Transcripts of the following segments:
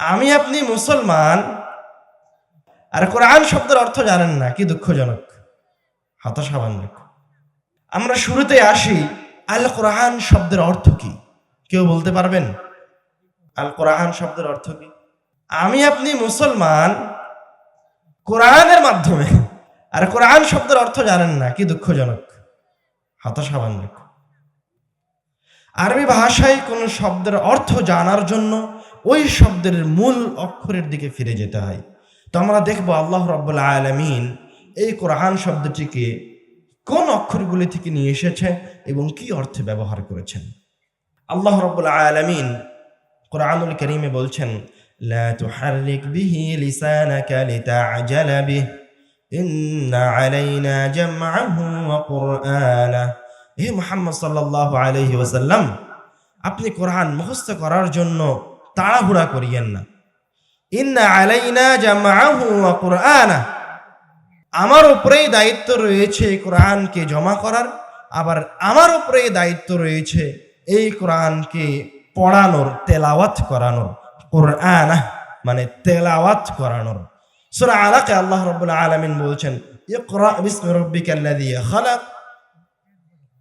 আমি আপনি মুসলমান, আর কোরআন শব্দের অর্থ জানেন না, কি দুঃখজনক। হতাশাবান্বিক আমরা শুরুতে আসি, আল কোরআন শব্দের অর্থ কি? কেউ বলতে পারবেন? আল কোরআন শব্দের অর্থ কি? আমি আপনি মুসলমান, কোরআনের মাধ্যমে, আর কোরআন শব্দের অর্থ জানেন না, কি দুঃখজনক। হতাশাবান্বিক আরবি ভাষায় কোনো শব্দের অর্থ জানার জন্য ওই শব্দের মূল অক্ষরের দিকে ফিরে যেতে হয়। তো আমরা দেখব আল্লাহ রব্বুল্লা আলমিন এই কোরআন শব্দটিকে কোন অক্ষরগুলি থেকে নিয়ে এসেছে এবং কি অর্থে ব্যবহার করেছেন। আল্লাহ রব্বুল আলমিন কোরআনুল করিমে বলছেন, লা হে মোহাম্মদ সাল্লাহ আলহি ওসাল্লাম আপনি কোরআন মুখস্থ করার জন্য তাড়াহুড়া করিয়েন না। আমার উপরেই দায়িত্ব রয়েছে কোরআনকে জমা করার, আবার আমার উপরেই দায়িত্ব রয়েছে এই কোরআনকে পড়ানোর, তেলাওয়াত করানোর। কোরআনা মানে তেলাওয়াত করানোর। সূরা আলাকে আল্লাহ রাব্বুল আলামিন বলছেন, ইকরা বিসমি রাব্বিকাল্লাযী খালাক।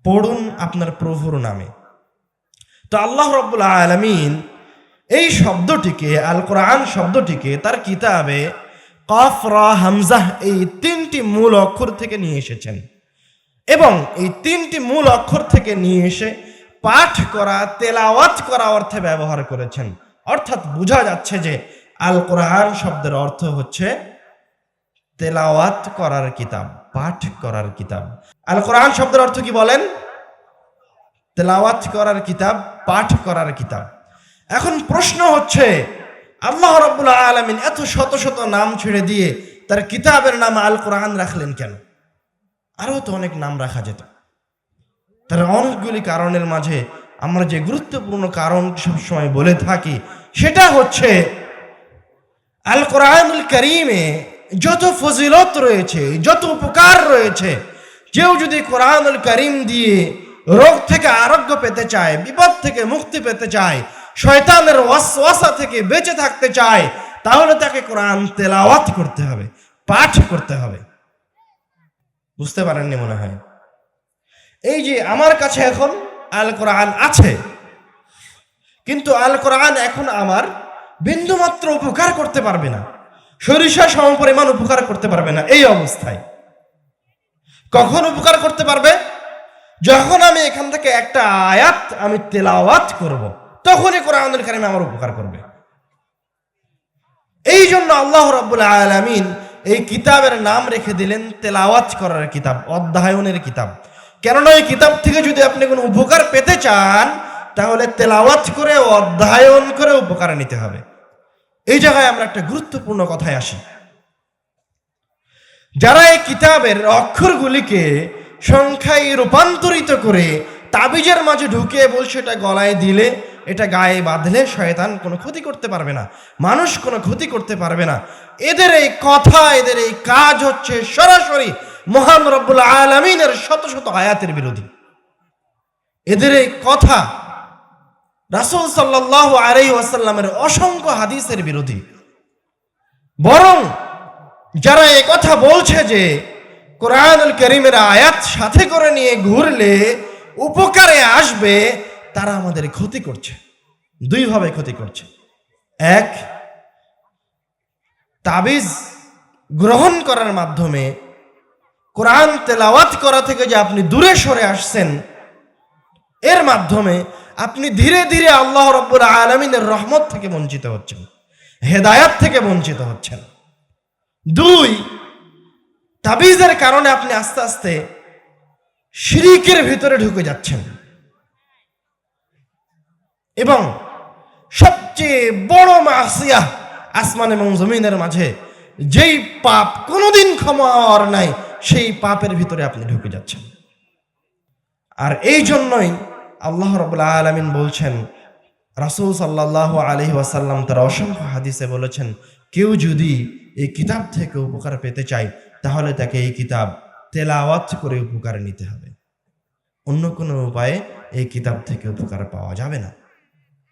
পড়ুন আপনার প্রভুর নামে। তো আল্লাহ রব্বুল আলমিন এই শব্দটিকে, আল কোরআন শব্দটিকে তার কিতাবে কফ রা হামজাহ এই তিনটি মূল অক্ষর থেকে নিয়ে এসেছেন। এবং এই তিনটি মূল অক্ষর থেকে নিয়ে এসে পাঠ করা, তেলাওয়াত করা অর্থে ব্যবহার করেছেন। অর্থাৎ বোঝা যাচ্ছে যে আল কোরআন শব্দের অর্থ হচ্ছে তেলাওয়াত করার কিতাব, পাঠ করার কিতাব। আল কোরআন শব্দের অর্থ কি বলেন? তেলাওয়াত করার কিতাব, পাঠ করার কিতাব। এখন প্রশ্ন হচ্ছে, আল্লাহ রব্বুল আলমিন এত শত শত নাম ছেড়ে দিয়ে তার কিতাবের নাম আল কোরআন রাখলেন কেন? আরও তো অনেক নাম রাখা যেত। তার অনেকগুলি কারণের মাঝে আমরা যে গুরুত্বপূর্ণ কারণ সবসময় বলে থাকি, সেটা হচ্ছে আল কোরআনুল করিমে যত ফজিলত রয়েছে, যত উপকার রয়েছে কেউ যদি কোরআনুল করিম দিয়ে রোগ থেকে আরোগ্য পেতে চায়, বিপদ থেকে মুক্তি পেতে চায়, শয়তানের ওয়াসওয়াসা থেকে বেঁচে থাকতে চায়, তাহলে তাকে কোরআন তেলাওয়াত করতে হবে, পাঠ করতে হবে। বুঝতে পারেননি মনে হয়? এই যে আমার কাছে এখন আল কোরআন আছে, কিন্তু আল কোরআন এখন আমার বিন্দুমাত্র উপকার করতে পারবে না, সরিষা সম পরিমাণ উপকার করতে পারবে না, এই অবস্থায়। কখন উপকার করতে পারবে? যখন আমি এখান থেকে একটা আয়াত আমি তেলাওয়াত করব, তখনই কোরআনুল কারিম আমার উপকার করবে। এই জন্য আল্লাহ রাব্বুল আলামিন এই কিতাবের নাম রেখে দিলেন তেলাওয়াত করার কিতাব, অধ্যায়নের কিতাব। কেননা এই কিতাব থেকে যদি আপনি কোনো উপকার পেতে চান, তাহলে তেলাওয়াত করে, অধ্যায়ন করে উপকার নিতে হবে। এই জায়গায় আমরা একটা গুরুত্বপূর্ণ কথায় আসি। যারা এই কিতাবের অক্ষরগুলিকে সংখ্যায় রূপান্তরিত করে তাবিজের মাঝে ঢুকে বলছে, এটা গলায় দিলে, এটা গায়ে বাঁধলে শয়তান কোনো ক্ষতি করতে পারবে না। মানুষ কোনো ক্ষতি করতে পারবে না। এদের এই কথা, এদের এই কাজ হচ্ছে সরাসরি মহান রব্বুল আলমিনের শত শত আয়াতের বিরোধী। এদের এই কথা রাসুল সাল্লাহ আলাই ওয়াসাল্লামের অসংখ্য হাদিসের বিরোধী। বরং যারা কথা বলছে যে কোরআনুল করিমের আয়াত সাথে করে নিয়ে ঘুরলে উপকারে আসবে, তারা আমাদের ক্ষতি করছে। দুইভাবে ক্ষতি করছে। এক, তাবিজ গ্রহণ করার মাধ্যমে কোরআন তেলাওয়াত করা থেকে যে আপনি দূরে সরে আসছেন, এর মাধ্যমে আপনি ধীরে ধীরে আল্লাহ রব্বুর আলমিনের রহমত থেকে বঞ্চিত হচ্ছেন, হেদায়াত থেকে বঞ্চিত হচ্ছেন। দুই, তাবিজের কারণে আপনি আস্তে আস্তে শিরিকের ভিতরে ঢুকে যাচ্ছেন। এবং সবচেয়ে বড় মাসিয়া আসমান এবং জমিনের মাঝে যেই পাপ কোনোদিন ক্ষমা হওয়ার নাই, সেই পাপের ভিতরে আপনি ঢুকে যাচ্ছেন। আর এই জন্যই আল্লাহ রবুল্লা আলমিন বলছেন, রাসুল সাল্লাহ আলহি ওয়াসাল্লাম তার অসংখ্য হাদিসে বলেছেন কেউ যদি এই কিতাব থেকে উপকার পেতে চায়, তাহলে তাকে এই কিতাব তেলাওয়াত করে উপকার নিতে হবে। অন্য কোনো উপায়ে এই কিতাব থেকে উপকার পাওয়া যাবে না।